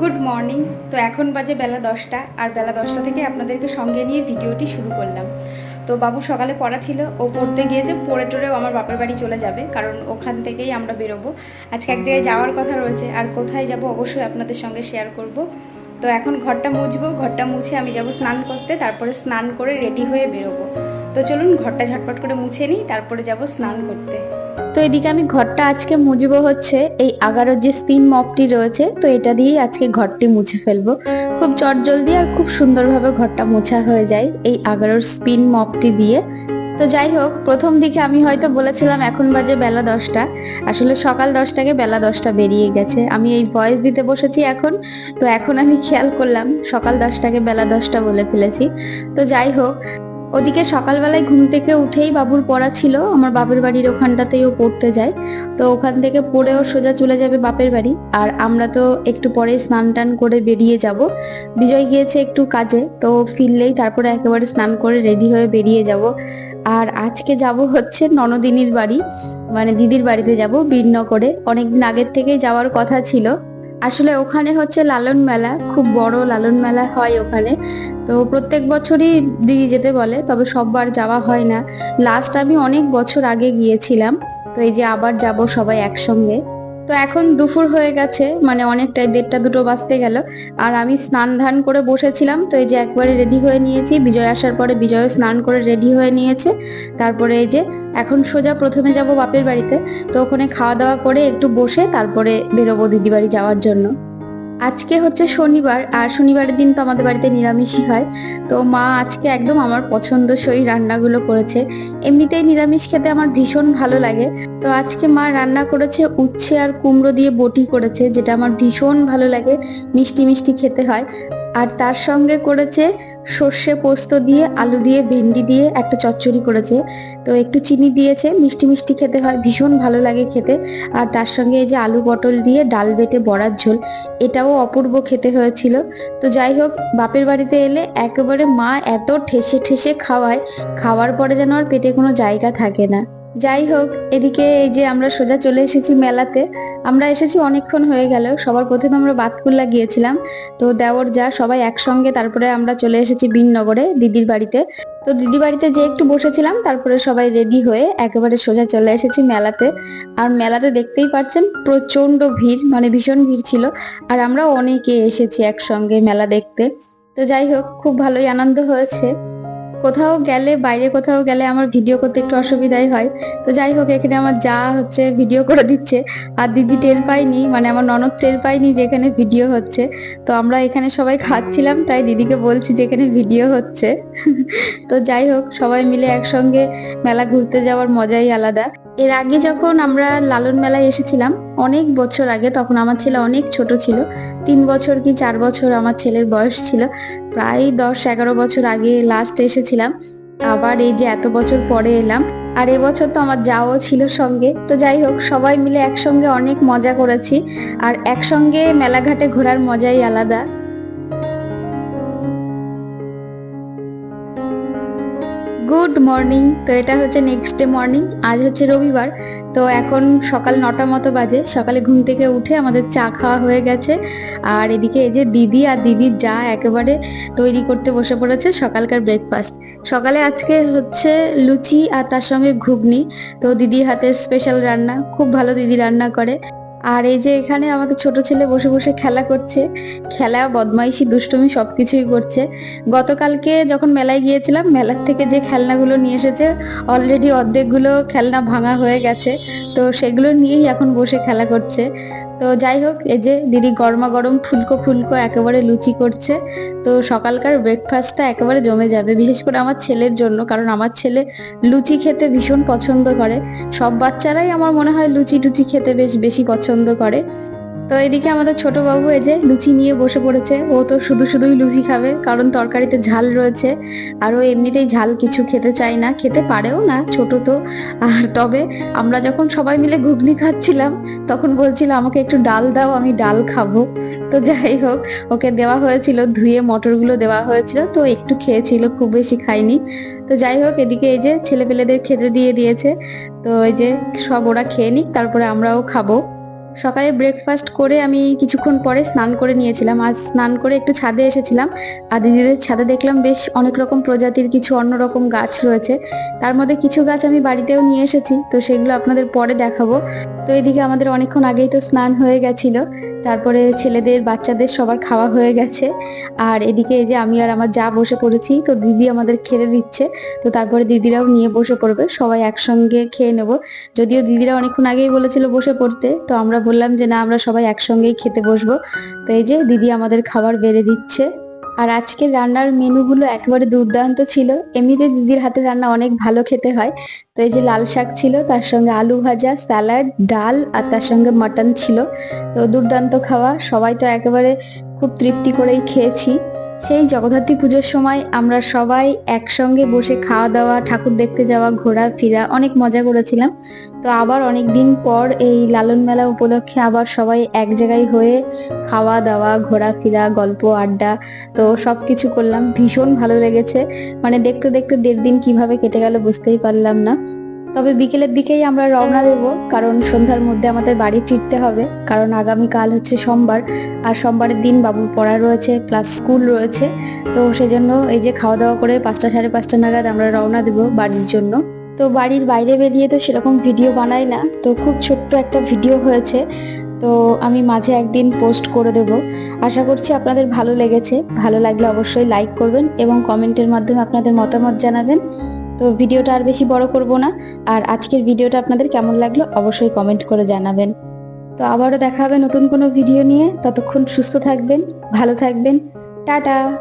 Good morning. তো এখন বাজে বেলা দশটা, আর বেলা দশটা থেকে আপনাদেরকে সঙ্গে নিয়ে ভিডিওটি শুরু করলাম। তো বাবু সকালে পড়া ছিল, ও পড়তে গিয়েছে পড়ে টড়েও আমার বাপের বাড়ি চলে যাবে, কারণ ওখান থেকেই আমরা বেরোবো। আজকে এক জায়গায় যাওয়ার কথা রয়েছে, আর কোথায় যাব অবশ্যই আপনাদের সঙ্গে শেয়ার করব। তো এখন ঘরটা মুছবো, ঘরটা মুছে আমি যাব স্নান করতে, তারপরে স্নান করে রেডি হয়ে বেরোবো। তো চলুন ঘরটা ঝটপট করে মুছে নিই, তারপরে যাব স্নান করতে। তো এদিকে আমি ঘরটা আজকে মুছবো হচ্ছে এই আগারোর যে স্পিন মপটি রয়েছে, তো এটা দিয়েই আজকে ঘরটি মুছে ফেলব। খুব চটজলদি আর খুব সুন্দরভাবে ঘরটা মোছা হয়ে যায় এই আগারোর স্পিন মপটি দিয়ে। তো যাই হোক, প্রথম দিকে আমি হয়তো বলেছিলাম এখন বাজে বেলা দশটা। আসলে সকাল দশটাকে বেলা দশটা বেরিয়ে গেছে। আমি এই ভয়েস দিতে বসেছি এখন, তো এখন আমি খেয়াল করলাম সকাল দশটাকে বেলা দশটা বলে ফেলেছি। তো যাই হোক ওদিকে সকালবেলায় ঘুম থেকে উঠেই বাবুর পড়া ছিল। আমার বাপের বাড়ির ওখানটাতেই ও পড়তে যায়। তো ওখান থেকে পড়েও সোজা চলে যাবে বাপের বাড়ি। আর আমরা তো একটু পরে স্নান টান করে বেরিয়ে যাব। বিজয় গিয়েছে একটু কাজে, তো ফিরলেই তারপরে একেবারে স্নান করে রেডি হয়ে বেরিয়ে যাব। আর আজকে যাব হচ্ছে ননদিনীর বাড়ি মানে দিদির বাড়িতে যাব বীরনগরে। অনেকদিন আগের থেকেই যাওয়ার কথা ছিল। আসলে ওখানে হচ্ছে লালন মেলা, খুব বড় লালন মেলা হয় ওখানে। তো প্রত্যেক বছরই দিদি যেতে বলে, তবে সববার যাওয়া হয় না। লাস্ট আমি অনেক বছর আগে গিয়েছিলাম, তো এই যে আবার যাব সবাই একসঙ্গে। তো এখন দুপুর হয়ে গেছে মানে অনেকটাই দেড়টা দুটো বাজতে গেল। আর আমি স্নান ধান করে বসেছিলাম, তো এই যে একবারে রেডি হয়ে নিয়েছি। বিজয় আসার পরে বিজয় স্নান করে রেডি হয়ে নিয়েছে। তারপরে এই যে এখন সোজা প্রথমে যাব বাপের বাড়িতে, তো ওখানে খাওয়া দাওয়া করে একটু বসে তারপরে বেরোবো দিদি বাড়ি যাওয়ার জন্য। আজকে হচ্ছে শনিবার, আর শনিবারের দিন তো আমাদের বাড়িতে নিরামিষই হয়। তো মা আজকে একদম আমার পছন্দসই রান্নাগুলো করেছে। এমনিতেই নিরামিষ খেতে আমার ভীষণ ভালো লাগে। তো আজকে মা রান্না করেছে উচ্ছে আর কুমড়ো দিয়ে বটি করেছে, যেটা আমার ভীষণ ভালো লাগে। মিষ্টি মিষ্টি খেতে হয়। আর তার সঙ্গে করেছে সর্ষে পোস্ত দিয়ে, আলু দিয়ে, ভেন্ডি দিয়ে একটা চচ্চড়ি করেছে। তো একটু চিনি দিয়েছে, মিষ্টি মিষ্টি খেতে হয়, ভীষণ ভালো লাগে খেতে। আর তার সঙ্গে এই যে আলু পটল দিয়ে ডাল বেটে বড়ার ঝোল, এটাও অপূর্ব খেতে হয়েছিল। তো যাই হোক, বাপের বাড়িতে এলে একেবারে মা এত ঠেসে ঠেসে খাওয়ায়, খাওয়ার পরে যেন আর পেটে কোনো জায়গা থাকে না। যাই হোক, এদিকে এই যে আমরা সোজা চলে এসেছি মেলাতে। আমরা এসেছি অনেকক্ষণ হয়ে গেল, সবার প্রথমে আমরা বাতকুল্লা গিয়েছিলাম। তো দেওর যা, সবাই একসঙ্গে তারপরে আমরা চলে এসেছি বিননগরে, দিদির বাড়িতে। তো দিদি বাড়িতে যে একটু বসেছিলাম, তারপরে সবাই রেডি হয়ে একেবারে সোজা চলে এসেছি মেলাতে। আর মেলাতে দেখতেই পাচ্ছেন প্রচণ্ড ভিড় মানে ভীষণ ভিড় ছিল। আর আমরা অনেকে এসেছি একসঙ্গে মেলা দেখতে। তো যাই হোক, খুব ভালোই আনন্দ হয়েছে। কোথাও গেলে, বাইরে কোথাও গেলে আমার ভিডিও করতে একটু অসুবিধাই হয়। তো যাই হোক, এখানে আমার যা হচ্ছে ভিডিও করে দিচ্ছে। আর দিদি টের পাইনি মানে আমার ননদ টের পাইনি যে এখানে ভিডিও হচ্ছে। তো আমরা এখানে সবাই খাচ্ছিলাম, তাই দিদিকে বলছি যে এখানে ভিডিও হচ্ছে। তো যাই হোক, সবাই মিলে একসঙ্গে মেলা ঘুরতে যাওয়ার মজাই আলাদা। এর আগে যখন আমরা লালন মেলায় এসেছিলাম, অনেক বছর আগে, তখন আমার ছেলে অনেক ছোট ছিল। তিন বছর কি চার বছর আমার ছেলের বয়স ছিল। প্রায় দশ, এগারো বছর আগে লাস্ট এসেছিলাম। আবার এই যে এত বছর পরে এলাম, আর এবছর তো আমার যাও ছিল সঙ্গে। তো যাই হোক, সবাই মিলে একসঙ্গে অনেক মজা করেছি। আর একসঙ্গে মেলাঘাটে ঘোরার মজাই আলাদা। Good morning. তো এটা হচ্ছে নেক্সট ডে মর্নিং আজ হচ্ছে রবিবার। তো এখন সকাল নটা মতো বাজে, সকালে ঘুম থেকে উঠে আমাদের চা খাওয়া হয়ে গেছে। আর এদিকে এই যে দিদি আর দিদির যা একেবারে তৈরি করতে বসে পড়েছে সকালকার ব্রেকফাস্ট সকালে আজকে হচ্ছে লুচি আর তার সঙ্গে ঘুগনি। তো দিদির হাতে স্পেশাল রান্না, খুব ভালো দিদি রান্না করে। আর এই যে এখানে আমাদের ছোট ছেলে বসে বসে খেলা করছে, খেলা, বদমাইশি, দুষ্টুমি সবকিছুই করছে। গতকালকে যখন মেলায় গিয়েছিলাম, মেলার থেকে যে খেলনাগুলো নিয়ে এসেছে অলরেডি অর্ধেকগুলো খেলনা ভাঙা হয়ে গেছে। তো সেগুলো নিয়েই এখন বসে খেলা করছে। তো যাই হোক, এই যে দিদি গরমা গরম ফুলকো ফুলকো একেবারে লুচি করছে, তো সকালকার ব্রেকফাস্টটা একেবারে জমে যাবে, বিশেষ করে আমার ছেলের জন্য, কারণ আমার ছেলে লুচি খেতে ভীষণ পছন্দ করে। সব বাচ্চারাই আমার মনে হয় লুচি টুচি খেতে বেশ বেশি পছন্দ করে। তো এদিকে আমাদের ছোট বাবু এই যে লুচি নিয়ে বসে পড়েছে। ও তো শুধু শুধুই লুচি খাবে, কারণ তরকারিতে ঝাল রয়েছে। আর ও এমনিতেই ঝাল কিছু খেতে চায় না, খেতে পারেও না, ছোট তো। আর তবে আমরা যখন সবাই মিলে ঘুগনি খাচ্ছিলাম, তখন বলছিল, আমাকে একটু ডাল দাও, আমি ডাল খাব। তো যাই হোক, ওকে দেওয়া হয়েছিল, ধুয়ে মটরগুলো দেওয়া হয়েছিল, তো একটু খেয়েছিল, খুব বেশি খাইনি তো যাই হোক, এদিকে এই যে ছেলেপেলেদের খেতে দিয়ে দিয়েছে। তো এই যে সব ওরা খেয়ে নিক, তারপরে আমরাও খাব। সকালে ব্রেকফাস্ট করে আমি কিছুক্ষণ পরে স্নান করে নিয়েছিলাম। আর স্নান করে একটু ছাদে এসেছিলাম। আর দিদিদের ছাদে দেখলাম বেশ অনেক রকম প্রজাতির কিছু অন্যরকম গাছ রয়েছে। তার মধ্যে কিছু গাছ আমি বাড়িতেও নিয়ে এসেছি। তো সেগুলো আপনাদের পরে দেখাবো। তো এদিকে আমাদের অনেকক্ষণ আগেই তো স্নান হয়ে গেছিল। তারপরে ছেলেদের, বাচ্চাদের সবার খাওয়া হয়ে গেছে। আর এদিকে এই যে আমি আর আমার যা বসে পড়েছি, তো দিদি আমাদের খেতে দিচ্ছে। তো তারপরে দিদিরাও নিয়ে বসে পড়বে, সবাই একসঙ্গে খেয়ে নেব। যদিও দিদিরা অনেকক্ষণ আগেই বলেছিল বসে পড়তে, তো আমরা বললাম যে না, আমরা সবাই একসঙ্গেই খেতে বসবো। তো এই যে দিদি আমাদের খাবার বেড়ে দিচ্ছে। আর আজকে রান্নার মেনুগুলো একেবারে দুর্দান্ত ছিল। এমনিতে দিদির হাতে রান্না অনেক ভালো খেতে হয়। তো এই যে লাল শাক ছিল, তার সঙ্গে আলু ভাজা, স্যালাড, ডাল আর তার সঙ্গে মাটন ছিল। তো দুর্দান্ত খাওয়া। সবাই তো একেবারে খুব তৃপ্তি করেই খেয়েছি। সেই জগদ্ধাত্রী পুজোর সময় আমরা সবাই একসঙ্গে বসে খাওয়া দাওয়া, ঠাকুর দেখতে যাওয়া, ঘোরা, ফেরা অনেক মজা করেছিলাম। তো আবার অনেক দিন পর এই লালন মেলা উপলক্ষে আবার সবাই এক জায়গায় হয়ে খাওয়া দাওয়া ঘোরাফেরা গল্প, আড্ডা তো সব কিছু করলাম। ভীষণ ভালো লেগেছে। মানে দেখতে দেখতে দেড় দিন কীভাবে কেটে গেল বুঝতেই পারলাম না। তবে বিকেলের দিকেই আমরা রওনা দেব, কারণ সন্ধ্যার মধ্যে আমাদের বাড়ি ফিরতে হবে। কারণ আগামী কাল হচ্ছে সোমবার, আর সোমবারের দিন বাবুর পড়া রয়েছে প্লাস স্কুল রয়েছে। তো সেজন্য এই যে খাওয়া দাওয়া করে পাঁচটা, সাড়ে পাঁচটা নাগাদ আমরা রওনা দেব বাড়ির জন্য। তো বাড়ির বাইরে বেরিয়ে তো সেরকম ভিডিও বানাই না। তো খুব ছোট্ট একটা ভিডিও হয়েছে। তো আমি মাঝে একদিন পোস্ট করে দেব। আশা করছি আপনাদের ভালো লেগেছে। ভালো লাগলে অবশ্যই লাইক করবেন এবং কমেন্টের মাধ্যমে আপনাদের মতামত জানাবেন। তো ভিডিওটা আর বেশি বড় করব না। আর আজকের ভিডিওটা আপনাদের কেমন লাগল অবশ্যই কমেন্ট করে জানাবেন। তো আবারও দেখা হবে নতুন কোনো ভিডিও নিয়ে। ততক্ষণ সুস্থ থাকবেন, ভালো থাকবেন। টাটা!